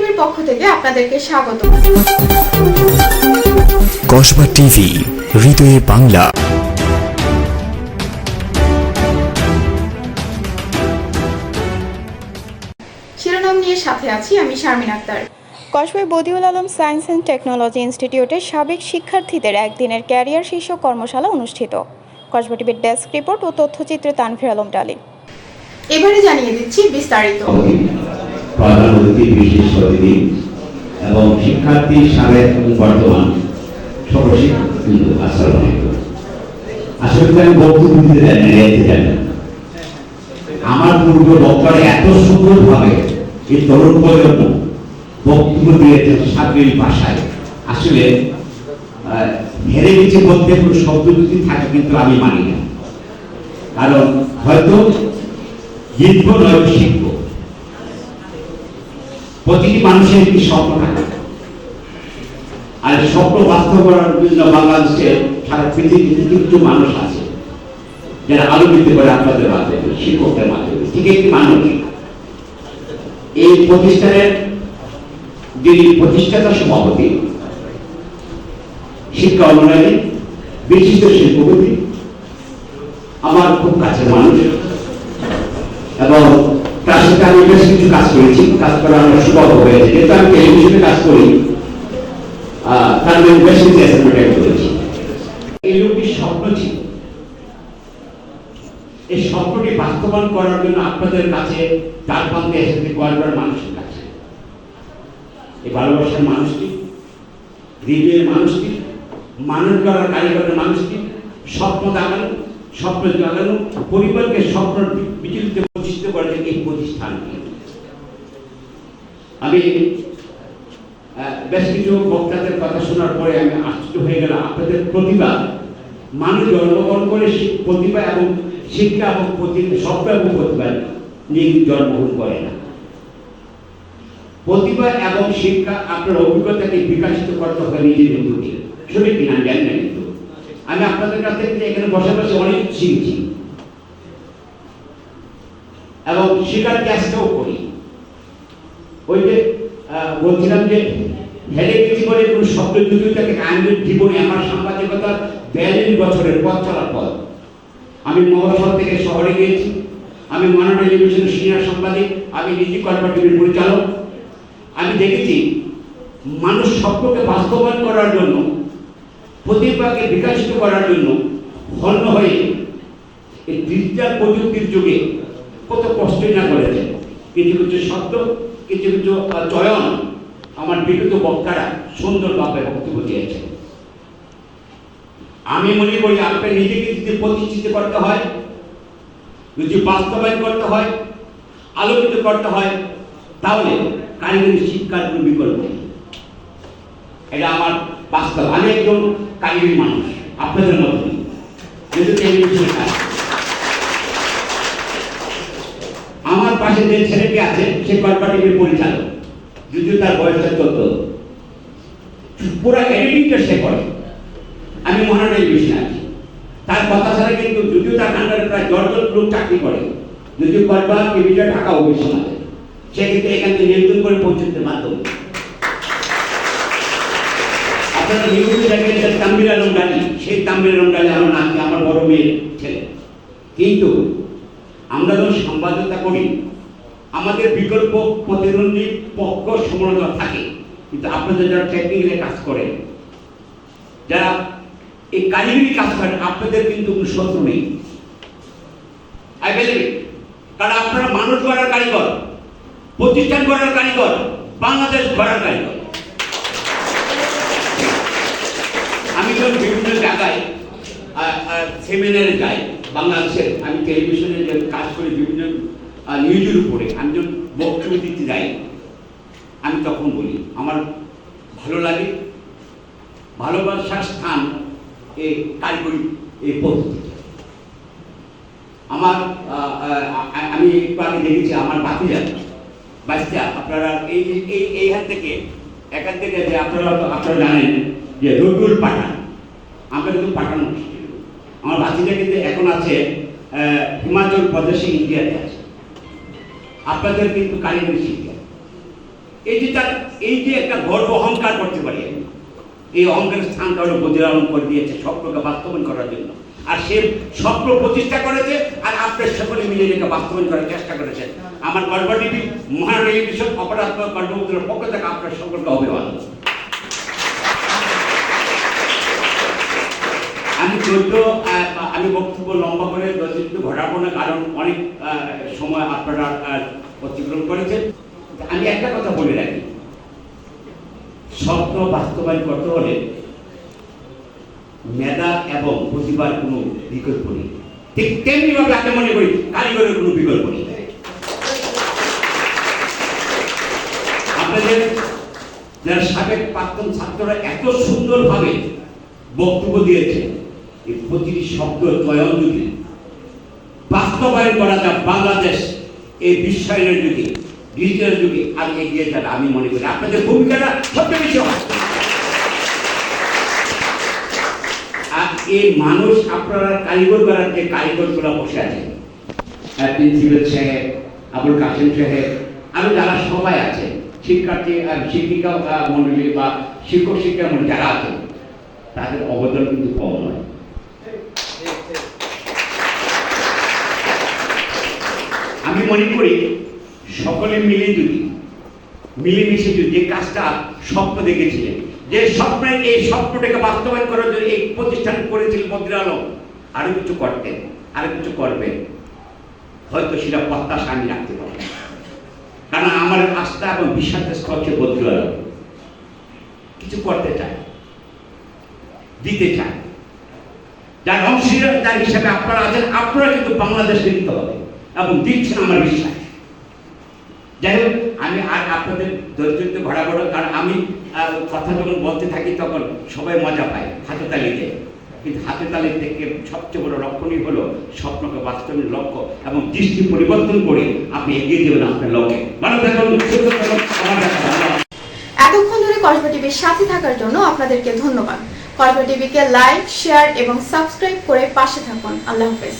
টিভির পক্ষ থেকে আপনাদেরকে স্বাগত। কসবা টিভি হৃদয়ে বাংলা। শিরোনাম নিয়ে সাথে আছি আমি Sharmin Akter. কসবায় Badiul Alam science and technology ইনস্টিটিউটের সাবেক শিক্ষার্থীদের একদিনের ক্যারিয়ার শীর্ষক কর্মশালা অনুষ্ঠিত। কসবা টিভির ডেস্ক রিপোর্ট ও তথ্যচিত্রে তানভীর আলম ডালি এবারে জানিয়ে দিচ্ছি বিস্তারিত। প্রধান অতিথি বিশেষ অতিথি এবং শিক্ষার্থী, সাবেক এবং বর্তমান আসলে আমি বক্তব্য আমার পূর্ব এত তরুণ বক্তব্য ভাষায় আসলে গেছে বলতে শব্দ যদি থাকে, কিন্তু আমি মানি না। কারণ হয়তো শিখব প্রতিটি মানুষের একটি স্বপ্ন থাকে। আর স্বপ্ন বাস্তব করার জন্য বাংলাদেশে সারা পৃথিবীতে কিছু মানুষ আছে, যারা আলোকিত করে আপনাদের মাধ্যমে, শিক্ষকদের মাধ্যমে। ঠিক একটি মানুষ। এই প্রতিষ্ঠানের যিনি প্রতিষ্ঠাতা সভাপতি, শিক্ষা অনুরাগী, বিশিষ্ট শিল্পপতি, আমার খুব কাছের মানুষ এবং বেশ কিছু কাজ করেছি। কাজ করা আমার সুযোগ হয়েছে যেহেতু আমি টেলিভিশনে কাজ করি তার জন্য বেশ কিছু অ্যাসাইনমেন্ট করেছি। এই লোকটির স্বপ্ন ছিল। এই স্বপ্নটি বাস্তবায়ন করার জন্য আপনাদের কাছে তার প্রান্তে এসেছে কয়েকবার মানুষের কাছে। এই ভালোবাসার মানুষটি, হৃদয়ের মানুষটি মানুষ গড়ার কারিগরের মানুষটি, স্বপ্ন দেখানো স্বপ্ন পরিবারকে স্বপ্ন বিচলিত প্রতিষ্ঠিত করেছেন এই আমি বেশ কিছু বক্তাদের কথা শোনার পরে আমি আশ্চর্য হয়ে গেলাম। আপনাদের প্রতিভা মানুষ জন্মগ্রহণ করে প্রতিভা এবং শিক্ষা এবং প্রতি- স্বপ্ন এবং প্রতিভা নিয়ে জন্মগ্রহণ করে না। প্রতিভা এবং শিক্ষা আপনার অভিজ্ঞতাকে বিকাশিত করতে হয় নিজের মধ্যে। শুনে কিনা জানি না কিন্তু। আমি আপনাদের কাছ থেকে এখানে বসে বসে অনেক শিখছি। এবং শেখার চেষ্টাও করি। ওই যে বলছিলাম যে হেরে গেছি বলে কোনো শব্দ থাকে আইনের জীবনে আমার সাংবাদিকতার বিয়াল্লিশ বছরের পথ চলার পথ। আমি মহাশয় থেকে শহরে গিয়েছি। আমি মনা টেলিভিশনের সিনিয়র সাংবাদিক, আমি নিজে কর্পোরেটিভের পরিচালক। আমি দেখেছি, মানুষ স্বপ্নকে বাস্তবায়ন করার জন্য প্রতিভাকে বিকাশিত করার জন্য হন্য হয়ে এই ডিজিটাল প্রযুক্তির যুগে কত কষ্টই না করেছে কিছু কিছু শব্দ, কিছু কিছু চয়ন আমার বিগত বক্তারা সুন্দরভাবে বক্তব্য দিয়েছে আমি মনে করি আপনাকে নিজেকে যদি প্রতিষ্ঠিত করতে হয়, যদি বাস্তবায়ন করতে হয়, আলোকিত করতে হয়, তাহলে কারিগরি শিক্ষার কোনো বিকল্প নেই। এটা আমার বাস্তব আমি একজন কারিগরি মানুষ। আপনাদের মধ্যে আমার পাশে যে ছেলেটি আছে, সে কর্পোরেটিভের পরিচালক। যদিও তার বয়সটা চোদ্দ। পুরো এডিটিংটা সে করে আমি মহান টেলিভিশনে আছি। তার কথা ছাড়া কিন্তু যদিও তার আন্ডারে প্রায় দশজন লোক চাকরি করে, যদিও কর্পা টিভিটা ঢাকা অফিস সে কিন্তু এখান থেকে নিয়ন্ত্রণ করে পৌঁছতে মাধ্যমে আপনারা ইউটিউবে দেখেন যে তাম্বির আলম সেই তাম্বির আলম আমার নাতি, আমার বড় মেয়ের ছেলে। কিন্তু আমরা যখন সম্পাদকতা করি, আমাদের বিকল্প প্রতিদ্বন্দ্বী পক্ষ সমালোচনা থাকে। কিন্তু আপনাদের যারা টেকনিক্যালে কাজ করেন যারা এই কারিগরি কাজ করেন আপনাদের কিন্তু কোনো শত্রু নেই। আই কারণ আপনারা মানুষ গড়ার কারিগর, প্রতিষ্ঠান গড়ার কারিগর, বাংলাদেশ গড়ার কারিগর। যখন বিভিন্ন জায়গায় সেমিনারে যাই বাংলাদেশের, আমি টেলিভিশনে কাজ করি বিভিন্ন নিউজের উপরে, আমি যখন বক্তব্য দিতে যাই, আমি তখন বলি, আমার ভালো লাগে, ভালোবাসার স্থান এই কারিগরি এই পদ্ধতিতে আমার আমি একটু আগে দেখেছি, আমার বাতিজা বাচ্চা আপনারা এই, এই- এই এইখান থেকে এখান থেকে যে আপনারা আপনারা জানেন যে রবিউল পাঠান। আমরা কিন্তু পাঠানো আমার বাচ্চাটা কিন্তু এখন আছে হিমাচল প্রদেশে ইন্ডিয়াতে আছে। আপনাদের কিন্তু কারিগরি শিক্ষা। এই যে তার, এই যে একটা গর্ব অহংকার করতে পারি এই অহংকারের স্থানটা হলো বদির করে দিয়েছে স্বপ্নকে বাস্তবায়ন করার জন্য। আর সে স্বপ্ন প্রতিষ্ঠা করেছে আর আপনার সকলে মিলে এটাকে বাস্তবায়ন করার চেষ্টা করেছেন আমার গর্ব টিভি মহান টেলিভিশন অপরাত্মক কর্মবন্ধুর পক্ষ থেকে আপনার সকলকে অভিবাদন। আমি চোদ্দ আমি বক্তব্য লম্বা করে দর্শিত ঘটাবো না, কারণ অনেক সময় আপনারা অতিক্রম করেছেন। আমি একটা কথা বলে রাখি। স্বপ্ন বাস্তবায়ন করতে হলে মেধা এবং প্রতিভার কোনো বিকল্প নেই। ঠিক তেমনি ভাবে আমি মনে করি কারিগরের কোনো বিকল্প নেই। আপনাদের যারা সাবেক প্রাক্তন ছাত্ররা এত সুন্দরভাবে বক্তব্য দিয়েছে এই প্রতিটি শব্দ যদি বাস্তবায়ন করা বাংলাদেশ এই বিশ্বায়নের যুগে ডিজিটাল যুগে আর এগিয়ে যাবে আমি মনে করি। আপনাদের ভূমিকাটা সবচেয়ে বেশি আর এই মানুষ আপনারা কারিগর করার যে কারিগরগুলো বসে আছে প্রিন্সিপাল সাহেব আবুল কাসিম সাহেব আমি যারা সবাই আছে শিক্ষার্থী শিক্ষিকা আহ, মণ্ডলী বা শিক্ষক শিক্ষা মণ্ডলী যারা আছে তাদের অবদান কিন্তু কম নয় আমি মনে করি, সকলে মিলে যদি, মিলেমিশে যদি যে কাজটা স্বপ্ন দেখেছিলেন, যে স্বপ্নের এই স্বপ্নটাকে বাস্তবায়ন করার জন্য এই প্রতিষ্ঠান করেছিলেন মন্দির আলম, আরও কিছু করতেন, আরও কিছু করবেন, হয়তো সেটা প্রত্যাশা আমি রাখতে পারি কারণ আমার আস্থা এবং বিশ্বাসের স্থল হচ্ছে আলম। কিছু করতে চায়, দিতে চায়। যার অংশীদার হিসাবে আপনারা আছেন, আপনারা কিন্তু বাংলাদেশকে দিতে হবে। এবং দিচ্ছেন আমার বিশ্বাস। যাই হোক, আমি আর আপনাদের ধৈর্য ঘোরা ঘোরা কারণ আমি কথা যখন বলতে থাকি তখন সবাই মজা পায় হাতে তালিতে। কিন্তু হাতে তালি থেকে সবচেয়ে বড় লক্ষণই হলো স্বপ্নকে বাস্তবের লক্ষ্য এবং দৃষ্টি পরিবর্তন করে আপনি এগিয়ে যাবেন আপনার লক্ষ্যে। ভালো থাকুন এতক্ষণ ধরে কসবা টিভির সাথে থাকার জন্য আপনাদেরকে ধন্যবাদ। কসবা টিভিকে লাইক, শেয়ার এবং সাবস্ক্রাইব করে পাশে থাকুন। আল্লাহ হাফেজ।